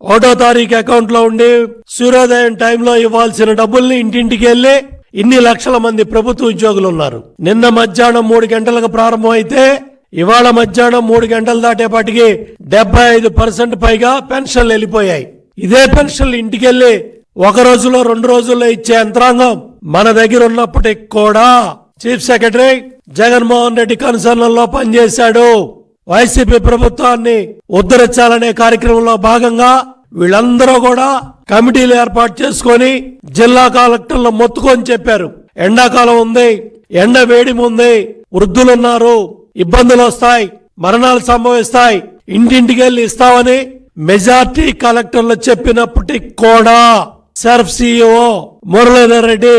ఒకటో తారీఖు అకౌంట్లో ఉండి సూర్యోదయం టైంలో ఇవ్వాల్సిన డబ్బుల్ని ఇంటింటికి వెళ్ళి ఇన్ని లక్షల మంది ప్రభుత్వ ఉద్యోగులు ఉన్నారు. నిన్న మధ్యాహ్నం మూడు గంటలకు ప్రారంభమైతే ఇవాళ మధ్యాహ్నం మూడు గంటలు దాటేపాటికి డెబ్బై ఐదు పర్సెంట్ పైగా పెన్షన్లు వెళ్ళిపోయాయి. ఇదే పెన్షన్లు ఇంటికెళ్ళి ఒక రోజులో రెండు రోజుల్లో ఇచ్చే యంత్రాంగం మన దగ్గర ఉన్నప్పటికి కూడా చీఫ్ సెక్రటరీ జగన్మోహన్ రెడ్డి కన్సర్న్లో పనిచేశాడు. వైసీపీ ప్రభుత్వాన్ని ఉద్ధరించాలనే కార్యక్రమంలో భాగంగా వీళ్ళందరూ కూడా కమిటీలు ఏర్పాటు చేసుకొని జిల్లా కలెక్టర్లు మొత్తుకొని చెప్పారు. ఎండాకాలం ఉంది ఎండ వేడి ఉంది వృద్ధులున్నారు ఇబ్బందులు వస్తాయి మరణాలు సంభవిస్తాయి ఇంటింటికి వెళ్ళి ఇస్తామని మెజార్టీ కలెక్టర్లు చెప్పినప్పటికి కూడా SERP CEO Muralidhar Reddy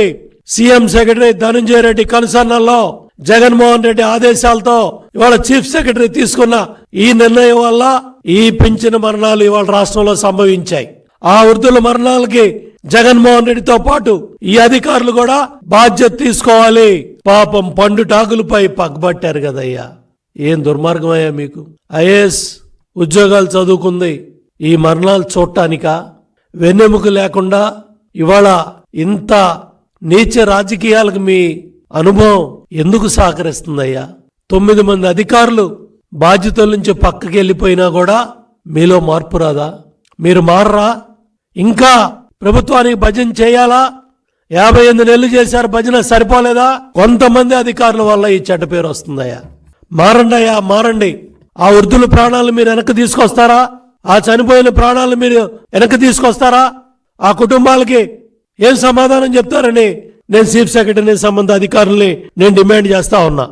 CM secretary Dhananjaya Reddy కన్సర్నల్లో Jaganmohan Reddy ఆదేశాలతో ఇవాళ చీఫ్ సెక్రటరీ తీసుకున్న ఈ నిర్ణయం వల్ల ఈ పెంచిన మరణాలు ఇవాళ రాష్ట్రంలో సంభవించాయి. ఆ వృద్ధుల మరణాలకి జగన్మోహన్ రెడ్డితో పాటు ఈ అధికారులు కూడా బాధ్యత తీసుకోవాలి. పాపం పండు టాకులపై పగ్గబట్టారు కదయ్యా. ఏం దుర్మార్గమయ్యా మీకు? ఐఏఎస్ ఉద్యోగాలు చదువుకుంది. ఈ మరణాలు చూడటానికా? వెన్నెముక లేకుండా ఇవాళ ఇంత నీచ రాజకీయాలకు మీ అనుభవం ఎందుకు సహకరిస్తుందయ్యా తొమ్మిది మంది అధికారులు బాధ్యతల నుంచి పక్కకి వెళ్ళిపోయినా కూడా మీలో మార్పు రాదా? మీరు మారరా? ఇంకా ప్రభుత్వానికి భజన చేయాలా? యాభై ఎనిమిది నెలలు చేశారు భజన సరిపోలేదా? కొంతమంది అధికారుల వల్ల ఈ చెడ్డ పేరు వస్తుందయ్యా. మారండి అయ్యా మారండి. ఆ వృద్ధుల ప్రాణాలు మీరు వెనక్కి తీసుకొస్తారా? ఆ చనిపోయిన ప్రాణాలు మీరు వెనక్కి తీసుకొస్తారా? ఆ కుటుంబాలకి ఏం సమాధానం చెప్తారని నేను చీఫ్ సెక్రటరీ సంబంధ అధికారుల్ని నేను డిమాండ్ చేస్తా ఉన్నా.